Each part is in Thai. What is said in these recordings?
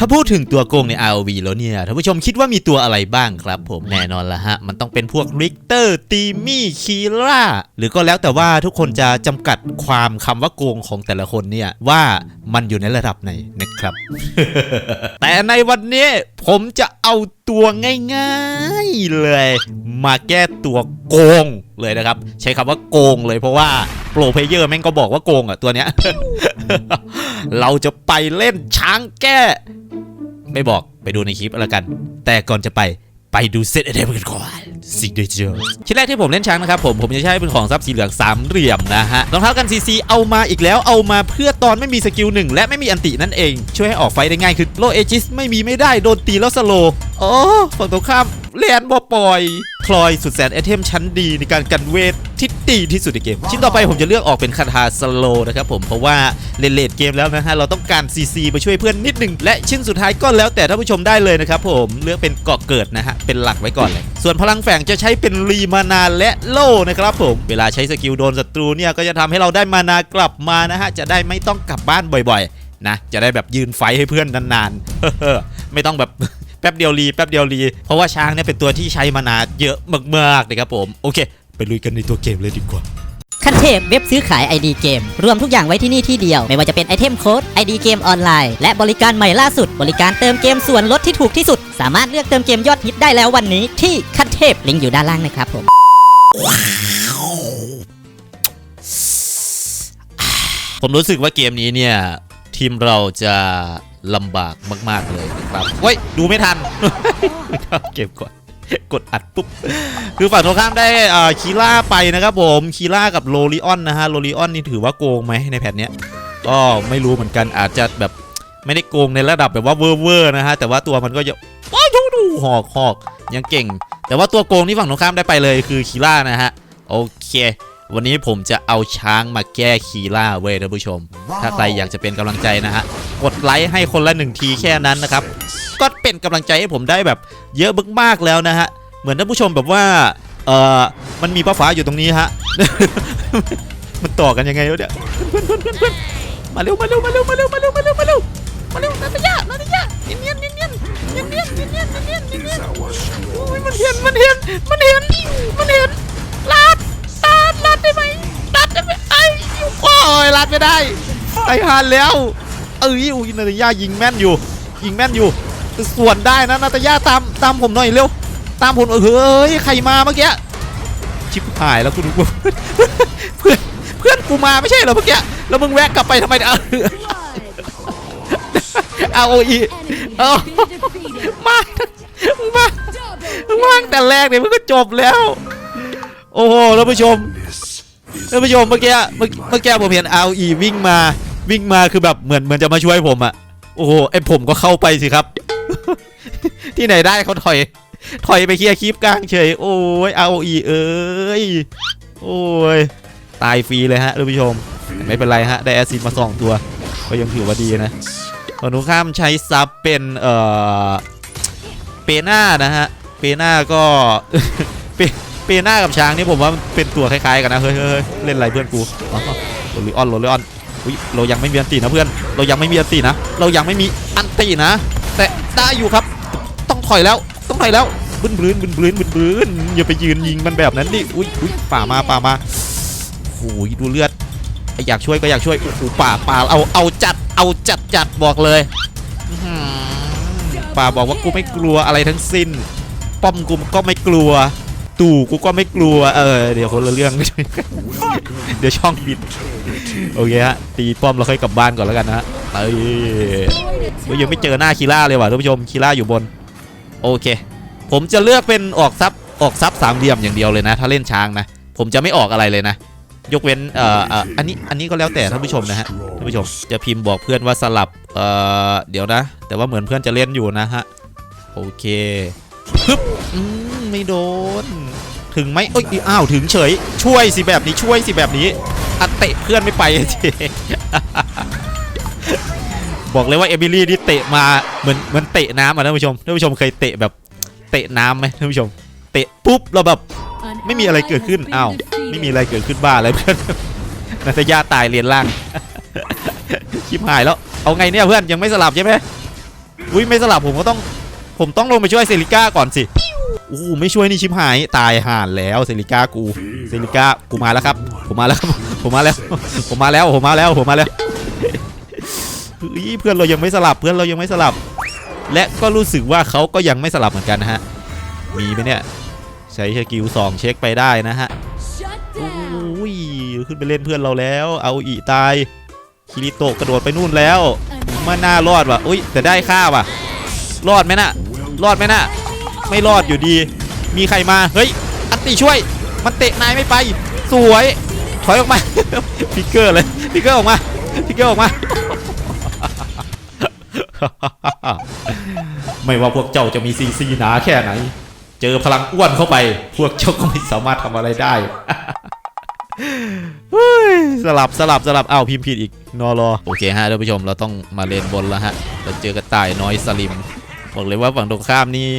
ถ้าพูดถึงตัวโกงใน ROV แล้วเนี่ยท่านผู้ชมคิดว่ามีตัวอะไรบ้างครับ ผมแน่นอนละฮะ มันต้องเป็นพวกริกเตอร์ตีมี่คีล่าหรือก็แล้วแต่ว่าทุกคนจะจำกัดความคำว่าโกงของแต่ละคนเนี่ยว่ามันอยู่ในระดับไหนนะครับ แต่ในวันนี้ผมจะเอาตัวง่ายๆเลย มาแก้ตัวโกงเลยนะครับ ใช้คำว่าโกงเลยเพราะว่าโปรเพเยอร์แม่งก็บอกว่าโกงอะตัวเนี้ย เราจะไปเล่นช้างแก้ ไม่บอกไปดูในคลิปแล้วกัน แต่ก่อนจะไปไปดูเซตไอเทมกันก่อนสิ่งเดียวชิ้นแรกที่ผมเล่นช้างนะครับผมผมจะใช้เป็นของซับสีเหลืองสามเหลี่ยมนะฮะรองเท้ากันซีซีเอามาอีกแล้วเอามาเพื่อตอนไม่มีสกิลหนึ่งและไม่มีอันตินั่นเอง ช่วยให้ออกไฟได้ง่ายคือโลเอจิสไม่มีไม่ได้โดนตีแล้วสโลโอ๋อฝั่งตรงข้ามเลียนบอปล่อย พลอยสุดแสนไอเทมชั้นดีในการกันเวทที่ดีที่สุดในเกม ชิ้นต่อไปผมจะเลือกออกเป็นคาถาสโลนะครับผมเพราะว่าเลนเลดเกมแล้วนะฮะเราต้องการ CC มาช่วยเพื่อนนิดหนึ่งและชิ้นสุดท้ายก็แล้วแต่ท่านผู้ชมได้เลยนะครับผมเลือกเป็นเกาะเกิดนะฮะเป็นหลักไว้ก่อนเลย ส่วนพลังแฝงจะใช้เป็นรีมานาและโล่นะครับผมเวลาใช้สกิลโดนศัตรูเนี่ยก็จะทำให้เราได้มานากลับมานะฮะจะได้ไม่ต้องกลับบ้านบ่อยๆนะจะได้แบบยืนไฟให้เพื่อนนานๆไม่ต้องแบบ แป๊บเดียวรีแป๊บเดียวรีเพราะว่าช้างเนี่ยเป็นตัวที่ใช้มานานเยอะมากๆนะครับผมโอเค ไปลุยกันในตัวเกมเลยดีกว่าคันเทพเว็บซื้อขาย ID เกม รวมทุกอย่างไว้ที่นี่ที่เดียว ไม่ว่าจะเป็นไอเทมโค้ด ID เกมออนไลน์ และบริการใหม่ล่าสุด บริการเติมเกมส่วนลดที่ถูกที่สุด สามารถเลือกเติมเกมยอดฮิตได้แล้ววันนี้ที่คันเทพลิงก์อยู่ด้านล่างนะครับผมผมรู้สึกว่าเกมนี้เนี่ย ทีมเราจะ ลำบากมาก ๆ เลยนะครับเว้ย ดูไม่ทัน เก็บก่อน กดอัดปุ๊บ คือฝั่งตรงข้ามได้อ่าคีล่าไปนะครับผมคีล่ากับโลลิออนนะฮะโลลิออนนี่ถือว่าโกงไหมในแพทเนี้ยก็ไม่รู้เหมือนกันอาจจะแบบไม่ได้โกงในระดับแบบว่าเวอร์เวอร์นะฮะแต่ว่าตัวมันก็จะว้าวดูดูหอกหอกยังเก่ง แต่ว่าตัวโกงที่ฝั่งตรงข้ามได้ไปเลยคือคีล่านะฮะโอเค วันนี้ผมจะเอาช้างมาแก้คีล่าเว้ยท่านผู้ชม ถ้าใครอยากจะเป็นกำลังใจนะฮะ กดไลค์ให้คนละหนึ่งทีแค่นั้นนะครับ ก็เป็นกำลังใจให้ผมได้แบบเยอะมากๆแล้วนะฮะ เหมือนท่านผู้ชมแบบว่า เออมันมีป้าฟ้าอยู่ตรงนี้ฮะ มันต่อกันยังไงวะเนี่ยเพื่อนเพื่อนเพื่อนเพื่อนมาเร็วมาเร็วมาเร็วมาเร็วมาเร็วมาเร็วมาเร็วมาเร็วนาตยานาตยาเนียนเนียนเนียนเนียนเนียนเนียนเนียนเนียนเนียนเนียนเนียนโอ้ยมันเห็นมันเห็นมันเห็นมันเห็น ยลาดได้ไอ้หันแล้ว เอ้ยอุ้ยนาตยายิงแม่นอยู่ ยิงแม่นอยู่ ส่วนได้นะนาตยาตามตามผมหน่อยเร็ว ตามผมเออเฮ้ยใครมาเมื่อกี้ชิบหายแล้วกูดูเพื่อนเพื่อนกูมาไม่ใช่เหรอเมื่อกี้แล้วมึงแวะกลับไปทำไมเนี่ยเอาโออีเอามามามาตั้งแต่แรกเนี่ยมันก็จบแล้ว โอ้โหท่านผู้ชม ท่านผู้ชมเมื่อกี้เมื่อกี้ผมเห็นเอาอีวิ่งมาวิ่งมาคือแบบเหมือนเหมือนจะมาช่วยผมอะโอ้โหไอผมก็เข้าไปสิครับ ที่ไหนได้เขาถอย ถอยไปเคลียร์คลิปกลางเฉย โอ้ย ROE เอ้ยโอ้ยตายฟรีเลยฮะท่านผู้ชม ไม่เป็นไรฮะ ได้แอซิดมาสองตัว ก็ยังถือว่าดีนะฝั่งตรงข้ามใช้ซับเป็นเอ่อเปน่านะฮะเปน่าก็เป เปน่ากับช้างนี่ผมว่าเป็นตัวคล้ายๆกันนะเฮ้ยเฮ้ยเล่นอะไรเพื่อนกูโรลิออนโรลิออนอุ้ยเรายังไม่มีอันตีนะเพื่อนเรายังไม่มีอันตีนะ เรายังไม่มีอันตีนะ แต่ได้อยู่ครับ ต้องถอยแล้วต้องถอยแล้วบึ้นบื้นบึ้นบื้นบึ้นบื้นอย่าไปยืนยิงมันแบบนั้นดิอุ้ยอุ้ยป่ามาป่ามาโอ้ยดูเลือดอยากช่วยก็อยากช่วยโอ้โหป่าป่าเอาเอาจัดเอาจัดจัดบอกเลยป่าบอกว่ากูไม่กลัวอะไรทั้งสิ้น ป้อมกูก็ไม่กลัว ตู่กูก็ไม่กลัว เออ เดี๋ยวคนละเรื่อง เดี๋ยวช่องบิด โอเคฮะ ตีป้อมแล้วค่อยกลับบ้านก่อนแล้วกันนะฮะเอ้ยเฮ้ยยังไม่เจอหน้าคีล่าเลยว่ะท่านผู้ชมคีล่าอยู่บน โอเค ผมจะเลือกเป็นออกซับออกซับสามเหลี่ยมอย่างเดียวเลยนะ ถ้าเล่นช้างนะ ผมจะไม่ออกอะไรเลยนะ ยกเว้นเอ่อเอ่ออันนี้ อันนี้ก็แล้วแต่ท่านผู้ชมนะฮะ ท่านผู้ชม จะพิมพ์บอกเพื่อนว่าสลับ เอ่อ เดี๋ยวนะ แต่ว่าเหมือนเพื่อนจะเล่นอยู่นะฮะ โอเค ฮึบ อืม ไม่โดน ถึงไหมเอ้ยอ้าวถึงเฉย ช่วยสิแบบนี้ช่วยสิแบบนี้อัดเตะเพื่อนไม่ไปเจบอกเลยว่าเอมิลี่นี่เตะมาเหมือนเหมือนเตะน้ำอะท่านผู้ชมท่านผู้ชมเคยเตะแบบเตะน้ำไหมท่านผู้ชม เตะปุ๊บเราแบบไม่มีอะไรเกิดขึ้นอ้าวไม่มีอะไรเกิดขึ้นบ้าอะไรเพื่อนนัตยาตายเรียนล่างชิบหายแล้วเอาไงเนี่ยเพื่อนยังไม่สลับใช่ไหมอุ้ยไม่สลับผมก็ต้องผมต้องลงไปช่วยเซริก้าก่อนสิ โอ้ไม่ช่วยนี่ชิบหายตายห่านแล้วเซริก้ากูเซริก้ากูมาแล้วครับ ผมมาแล้วครับผมมาแล้ว ผมมาแล้วผมมาแล้วผมมาแล้วเพื่อนเรายังไม่สลับเพื่อนเรายังไม่สลับ และก็รู้สึกว่าเขาก็ยังไม่สลับเหมือนกันนะฮะมีไหมเนี่ยใช้สกิลสองเช็คไปได้นะฮะโอ้ยขึ้นไปเล่นเพื่อนเราแล้ว เอาอีตายคิริโตะกระโดดไปนู่นแล้วมาน่ารอดว่ะอุ้ยแต่ได้ค่าว่ะ รอดไหมน่ะ รอดไหมน่ะ ไม่รอดอยู่ดี มีใครมา เฮ้ย อันติช่วย มันเตะนายไม่ไป สวย ถอยออกมา พิกเกอร์เลย พิกเกอร์ออกมา พิกเกอร์ออกมา ไม่ว่าพวกเจ้าจะมีซีซีหนาแค่ไหน เจอพลังอ้วนเข้าไป พวกเจ้าก็ไม่สามารถทำอะไรได้สลับสลับสลับอ้าวพิมพ์ผิดอีกนอรอโอเคฮะท่านผู้ชมเราต้องมาเลนบนแล้วฮะเราเจอกระต่ายน้อยสลิม บอกเลยว่าฝั่งตรงข้ามนี่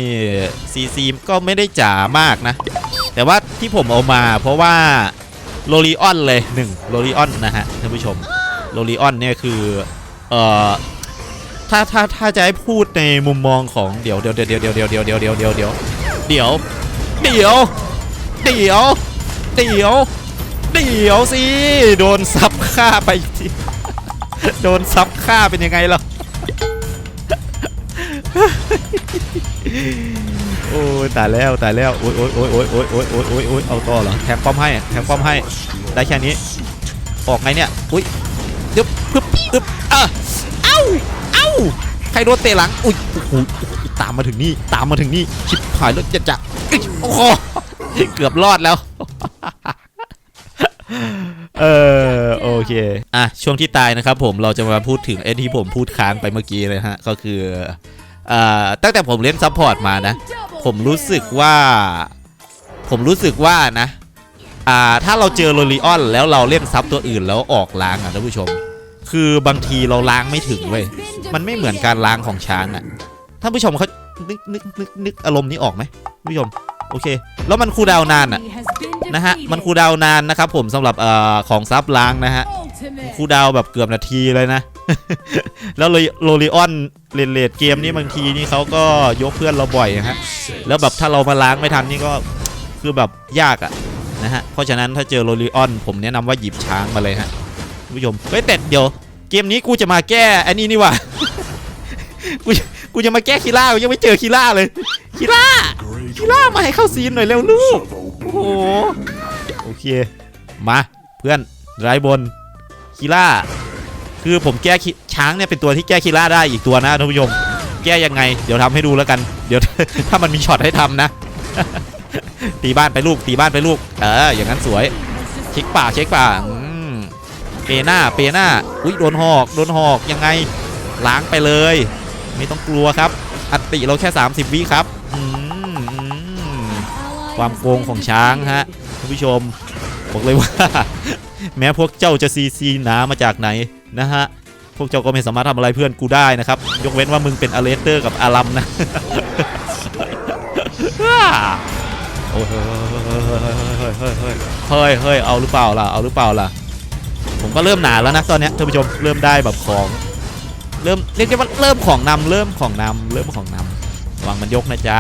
ซีซีก็ไม่ได้จ๋ามากนะ แต่ว่าที่ผมเอามาเพราะว่าโรลีออนเลยหนึ่งโรลีออนนะฮะท่านผู้ชมโรลีออนเนี่ยคือเอ่อถ้าถ้าถ้าจะให้พูดในมุมมองของเดี๋ยวเดี๋ยวเดี๋ยวเดี๋ยวเดี๋ยวเดี๋ยวเดี๋ยวเดี๋ยวเดี๋ยวเดี๋ยวเดี๋ยวเดี๋ยวเดี๋ยวเดี๋ยวเดี๋ยวสิโดนซับฆ่าไปอีกทีโดนซับฆ่าเป็นยังไงล่ะ โอ้ยตายแล้วตายแล้วโอ้ยโอ้ยโอ้ยโอ้ยโอ้ยโอ้ยโอ้ยโอ้ยโอ้ยเอาต่อเหรอแทงป้อมให้แทงป้อมให้ได้แค่นี้ออกไงเนี่ยอุ้ยดึบปึ๊บปึ๊บอะเอ้าเอ้าใครโดนเตะหลังอุ้ยโอ้โหตามมาถึงนี่ตามมาถึงนี่ชิบหายแล้วจะจะโอ้โหเกือบรอดแล้วเออโอเคอะช่วงที่ตายนะครับผมเราจะมาพูดถึงไอ้ที่ผมพูดค้างไปเมื่อกี้เลยฮะก็คือ ตั้งแต่ผมเล่นซัพพอร์ตมานะ ผมรู้สึกว่า ผมรู้สึกว่านะถ้าเราเจอโรลิออนแล้วเราเล่นซับตัวอื่นแล้วออกล้างอะท่านผู้ชม คือบางทีเราล้างไม่ถึงเว้ยมันไม่เหมือนการล้างของช้างอะท่านผู้ชมเขานึกนึกนึกนึกอารมณ์นี้ออกไหมท่านผู้ชมโอเค แล้วมันคูดาวนานอะนะฮะมันคูดาวนานนะครับผมสำหรับอของซับล้างนะฮะ คูดาวแบบเกือบนาทีเลยนะ แล้วโรลิออนเลนเลดเกมนี้บางทีนี่เขาก็ยกเพื่อนเราบ่อยนะฮะ แล้วแบบถ้าเรามาล้างไม่ทันนี่ก็คือแบบยากอะนะฮะ เพราะฉะนั้นถ้าเจอโรลิออนผมแนะนำว่าหยิบช้างมาเลยฮะผู้ชมเฮ้ยแต่เดี๋ยว เกมนี้กูจะมาแก้อันนี้นี่ว่ากูกูจะมาแก้คีล่ากูยังไม่เจอคีล่าเลยคีล่าคีล่ามาให้เข้าซีนหน่อยเร็วลูกโอ้โหโอเคมาเพื่อนไรบน คีล่าคือผมแก้ช้างเนี่ยเป็นตัวที่แก้คีล่าได้อีกตัวนะท่านผู้ชมแก้ยังไง เดี๋ยวทำให้ดูแล้วกัน เดี๋ยวถ้ามันมีช็อตให้ทำนะ ตีบ้านไปลูกตีบ้านไปลูก เอออย่างนั้นสวย เช็คป่าเช็คป่าอืมเปหน้าเปหน้าอุ้ยโดนหอกโดนหอกยังไงล้างไปเลย ไม่ต้องกลัวครับ อัติเราแค่ 30 วิครับอืมความโกงของช้างฮะท่านผู้ชมบอกเลยว่า แม้พวกเจ้าจะซีซีหนามาจากไหนนะฮะ พวกเจ้าก็ไม่สามารถทำอะไรเพื่อนกูได้นะครับ ยกเว้นว่ามึงเป็นอเลสเตอร์กับอารัมนะโอ้ยเฮ้ยเฮ้ยเอาหรือเปล่าล่ะ เอาหรือเปล่าล่ะ ผมก็เริ่มหนาแล้วนะตอนนี้ท่านผู้ชมเริ่มได้แบบของ เริ่มเรียกได้ว่าเริ่มของนำเริ่มของนำเริ่มของนำวางมันยกนะจ๊ะ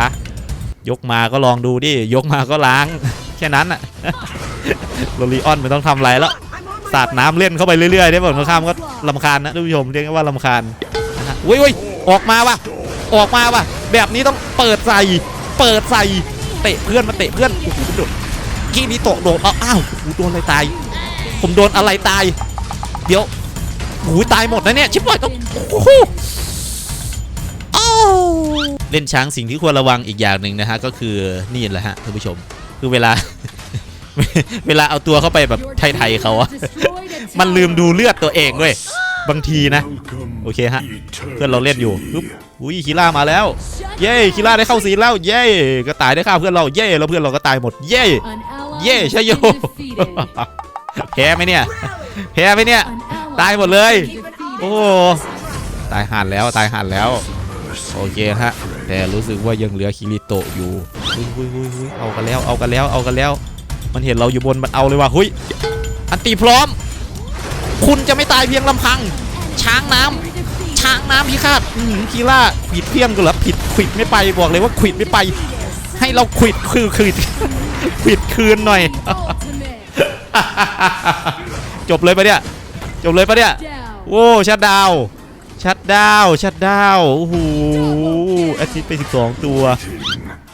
ยกมาก็ลองดูดิ ยกมาก็ล้าง แค่นั้นอะโรลีออนไม่ต้องทำอะไรแล้วสาดน้ำเล่นเข้าไปเรื่อยๆได้ผลข้ามก็ลำคาญนะท่านผู้ชมเรียกว่าลำคาญนะฮะอุ้ยอุ้ยออกมาว่ะออกมาว่ะ แบบนี้ต้องเปิดใส่เปิดใส่เตะเพื่อนมาเตะเพื่อนโอ้โหโดดกี้นี้โตะโดดเอาอ้าวโอ้โหโดนอะไรตาย ผมโดนอะไรตาย เดี๋ยวโอ้โหตายหมดนะเนี่ยชิบหายต้องโอ้โหเล่นช้างสิ่งที่ควรระวังอีกอย่างหนึ่งนะฮะก็คือนี่แหละฮะท่านผู้ชม คือเวลา เวลาเอาตัวเข้าไปแบบไทยๆเขาอะมันลืมดูเลือดตัวเองด้วย บางทีนะ โอเคฮะ เพื่อนเราเล่นอยู่ปึ๊บอุ้ยคีล่ามาแล้ว เย้คีล่าได้เข้าซีนแล้ว เย้ก็ตายได้ฆ่าเพื่อนเรา เย้แล้วเพื่อนเราก็ตายหมด เย้ เย่ใช่โยแพ้ไหมเนี่ย แพ้ไหมเนี่ย ตายหมดเลย โอ้ตายห่านแล้วตายห่านแล้ว โอเคฮะ แต่รู้สึกว่ายังเหลือคิริโตะอยู่ หุยหุยหุยหุยเอากันแล้วเอากันแล้วเอากันแล้ว มันเห็นเราอยู่บนมันเอาเลยว่ะหุยอันตีพร้อม คุณจะไม่ตายเพียงลำพัง ช้างน้ำช้ช้างน้ำพิฆาตอื้อหือคีล่าขวิดเพี้ยมกันเหรอผิดขวิดไม่ไปบอกเลยว่าขวิดไม่ไป ให้เราขวิดคือขวิดขวิดคืนหน่อย จบเลยปะเนี่ยจบเลยปะเนี่ยโอ้ชัดดาวชัดดาวชัดดาวโอ้โหอสซิสต์ไป 12 ตัว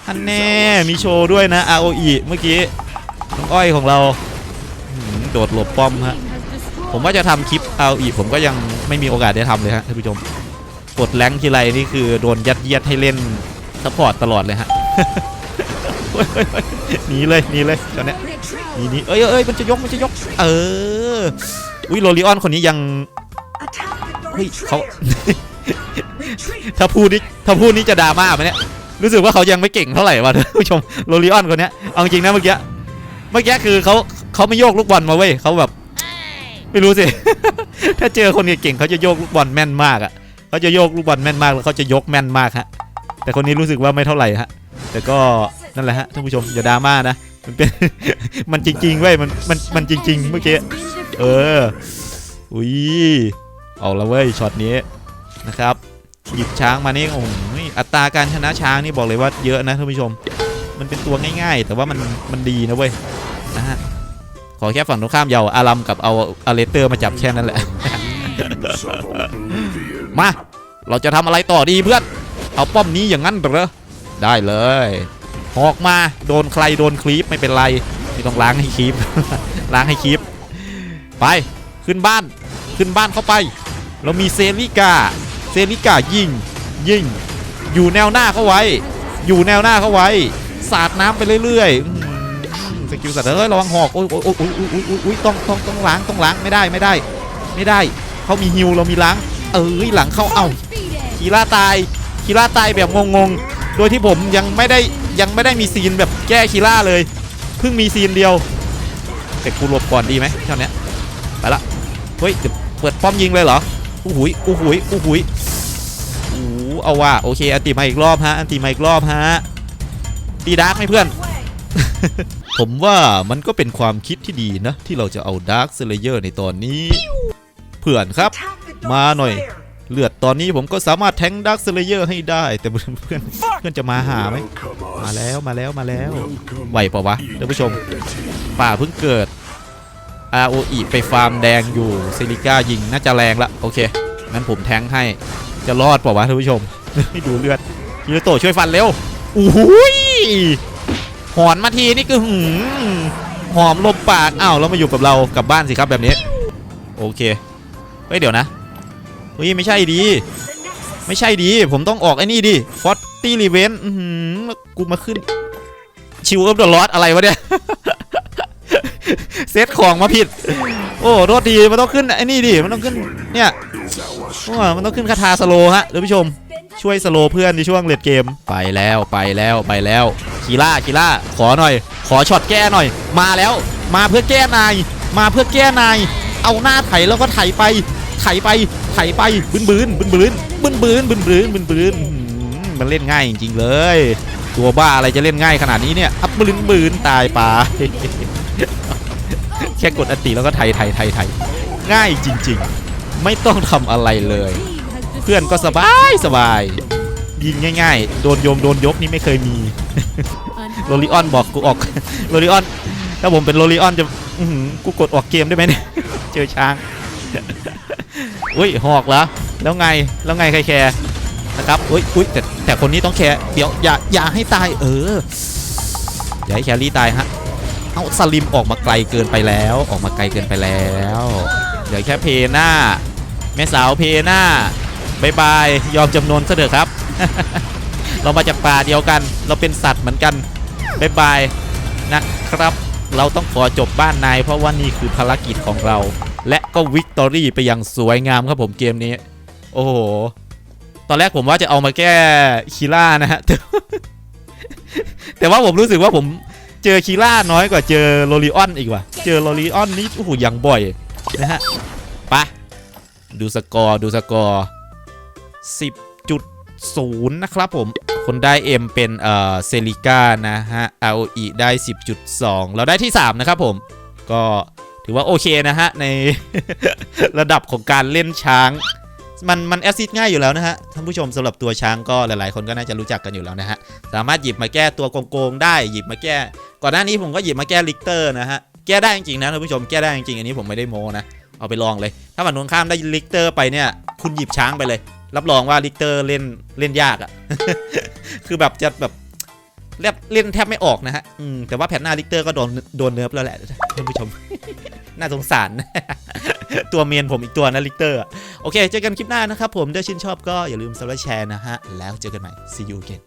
อันแน่มีโชว์ด้วยนะ ROE เมื่อกี้น้องอ้อยของเราโดดหลบป้อมฮะผมว่าจะทำคลิป ROE ผมก็ยังไม่มีโอกาสได้ทำเลยฮะท่านผู้ชมกดแรงทีไรนี่คือโดนยัดเยียดให้เล่นซัพพอร์ตตลอดเลยฮะหนีเลยหนีเลยตอนนี้ยนี่นี่เอ้ยเอ้ยมันจะยกมันจะยก เอออุ้ยโรลิออนคนนี้ยังเฮ้ยเขาถ้าพูดนี่ถ้าพูดนี่จะดราม่าไหมเนี่ย รู้สึกว่าเขายังไม่เก่งเท่าไหร่ว่ะท่านผู้ชมโรลิออนคนเนี้ยเอาจริงนะเมื่อกี้เมื่อกี้คือเขาเขาไม่โยกลูกบอลมาเว้ยเขาแบบ ไม่รู้สิ ถ้าเจอคนเก่งเขาจะโยกลูกบอลแม่นมากอะเขาจะโยกลูกบอลแม่นมากแล้วเขาจะยกแม่นมากฮะแต่คนนี้รู้สึกว่าไม่เท่าไหร่ฮะแต่ก็นั่นแหละฮะท่านผู้ชมอย่าดราม่านะมันเป็นมันจริงๆเว้ยมันมันมันจริง ๆ เมื่อกี้เอออุ้ยเอาละเว้ยช็อตนี้นะครับหยิบช้างมานี่โอ้โห อัตราการชนะช้างนี่บอกเลยว่าเยอะนะท่านผู้ชม มันเป็นตัวง่ายๆ แต่ว่ามันมันดีนะเว้ยนะฮะขอแค่ฝั่งตรงข้ามอยาวอารัมกับเอาอาเลเตอร์มาจับแค่นั้นแหละ มา เราจะทำอะไรต่อดีเพื่อน เอาป้อมนี้อย่างนั้นเหรอ ได้เลยหอกมาโดนใครโดนคลีปไม่เป็นไรไม่ต้องล้างให้คลีปล้างให้คลีปไปขึ้นบ้านขึ้นบ้านเข้าไป เรามีเซริกาเซริกายิงยิง อยู่แนวหน้าเข้าไว้ อยู่แนวหน้าเข้าไว้ สาดน้ำไปเรื่อยๆสกิลสัตว์เอ้ยระวังหอกโอ้ยโอ้ยโอ้ยโอ้ยโอ้ยโอ้ยโอ้ยต้องต้องต้องล้างต้องล้างไม่ได้ไม่ได้ ไม่ได้เขามีฮิวเรามีล้าง เอ้ยหลังเข้าเอ้าคีร่าตายคีร่าตายแบบงงๆ โดยที่ผมยังไม่ได้ยังไม่ได้มีซีนแบบแก้คีร่าเลยเพิ่งมีซีนเดียวแต่กูหลบก่อนดีไหมเท่านี้ไปละเฮ้ยเปิดป้อมยิงเลยเหรออู้หุยอู้หุยอู้หุย เอาว่าโอเคอันติมาอีกรอบฮะอันติมาอีกรอบฮะตีดาร์กไหมเพื่อน ผมว่ามันก็เป็นความคิดที่ดีนะ ที่เราจะเอาดาร์คเซเลเยอร์ในตอนนี้ เพื่อนครับ มาหน่อย เลือดตอนนี้ผมก็สามารถแทงดักสเลเยอร์ให้ได้ แต่เพื่อนเพื่อนเพื่อนจะมาหาไหมมาแล้วมาแล้วมาแล้วไหวปะวะท่านผู้ชม ป่าเพิ่งเกิด ROE ไปฟาร์มแดงอยู่เซริก้ายิงน่าจะแรงละโอเคงั้นผมแทงให้จะรอดปะวะท่านผู้ชม ให้ดูเลือดยูโตช่วยฟันเร็วอู้หูยหอนมาทีนี่คือหืมหอมลมปากอ้าวแล้วมาอยู่กับเรากลับบ้านสิครับแบบนี้ โอเคเฮ้ยเดี๋ยวนะเฮ้ยไม่ใช่ดี ไม่ใช่ดี ผมต้องออกไอ้นี่ดิฟอตตี้รีเวนต์กูมาขึ้น ชิวเอฟเดอะลอสอะไรวะเนี่ยเซตของมาผิด โอ้โทษดีมันต้องขึ้นไอ้นี่ดิมันต้องขึ้นเนี่ยมันต้องขึ้นคาถาสโลฮะท่านผู้ชม ช่วยสโลเพื่อนในช่วงเลดเกม ไปแล้วไปแล้วไปแล้วคีล่าคีล่าขอหน่อย ขอช็อตแก้หน่อย มาแล้ว มาเพื่อแก้นาย มาเพื่อแก้นาย เอาหน้าไถแล้วก็ไถไป ไถไปไถไปบึนบืนบึนบืนบึนบืนบึนบืนบึนบืนมันเล่นง่ายจริงเลย ตัวบ้าอะไรจะเล่นง่ายขนาดนี้เนี่ยอับบึนบืนตายป่าแค่กดอติแล้วก็ไถไถไถไถง่ายจริง ๆ ไม่ต้องทำอะไรเลย เพื่อนก็สบายสบายยิงง่ายๆ โดนโยมโดนยกนี่ไม่เคยมีโรลิออนบอกกูออกโรลิออนถ้าผมเป็นโรลิออนจะอื้อหือกูกดออกเกมได้ไหมเนี่ยเจอช้างอุ้ยหอกเหรอแล้วไงแล้วไงใครแคร์นะครับอุ้ยอุ้ยแต่แต่คนนี้ต้องแคร์เดี๋ยวอย่าอย่าให้ตายเอออย่าให้แครี่ตายฮะเอาสลิมออกมาไกลเกินไปแล้วออกมาไกลเกินไปแล้วเดี๋ยวแค่เพหน้าแม่สาวเพหน้า บายบายยอมจำนวนซะเถอะครับ เรามาจากป่าเดียวกัน เราเป็นสัตว์เหมือนกันบายบายนะครับ เราต้องขอจบบ้านนายเพราะว่านี่คือภารกิจของเรา และก็วิกตอรี่ไปอย่างสวยงามครับผมเกมนี้ โอ้โห ตอนแรกผมว่าจะเอามาแก้คีล่านะฮะแต่แต่ว่าผมรู้สึกว่าผมเจอคีล่าน้อยกว่าเจอโรลิออนอีกว่ะ เจอโรลิออนนี่โอ้โหอย่างบ่อยนะฮะปะดูสกอร์ดูสกอร์ 10.0 นะครับผม คนได้ M เป็นเอ่อเซริก้านะฮะ ROE ได้ 10.2 เราได้ที่ 3 นะครับผม ก็ถือว่าโอเคนะฮะ ในระดับของการเล่นช้าง มันมันแอสซิดง่ายอยู่แล้วนะฮะ ท่านผู้ชมสำหรับตัวช้างก็หลายๆ คนก็น่าจะรู้จักกันอยู่แล้วนะฮะ สามารถหยิบมาแก้ตัวโกงๆได้หยิบมาแก้ ก่อนหน้านี้ผมก็หยิบมาแก้ลิกเตอร์นะฮะ แก้ได้จริงๆนะท่านผู้ชมแก้ได้จริงๆอันนี้ผมไม่ได้โม้นะเอาไปลองเลย ถ้าฝั่งตรงข้ามได้ลิกเตอร์ไปเนี่ย คุณหยิบช้างไปเลย รับรองว่าลิกเตอร์เล่นเล่นยากอะคือแบบจะแบบเล่นแทบไม่ออกนะฮะอืมแต่ว่าแพทหน้าลิกเตอร์ก็โดนโดนเนิร์ฟแล้วแหละท่านผู้ชม น่าสงสารตัวเมียนผมอีกตัวนะลิกเตอร์โอเค เจอกันคลิปหน้านะครับผมถ้าชื่นชอบก็อย่าลืมซับและแชร์นะฮะ แล้วเจอกันใหม่ see you again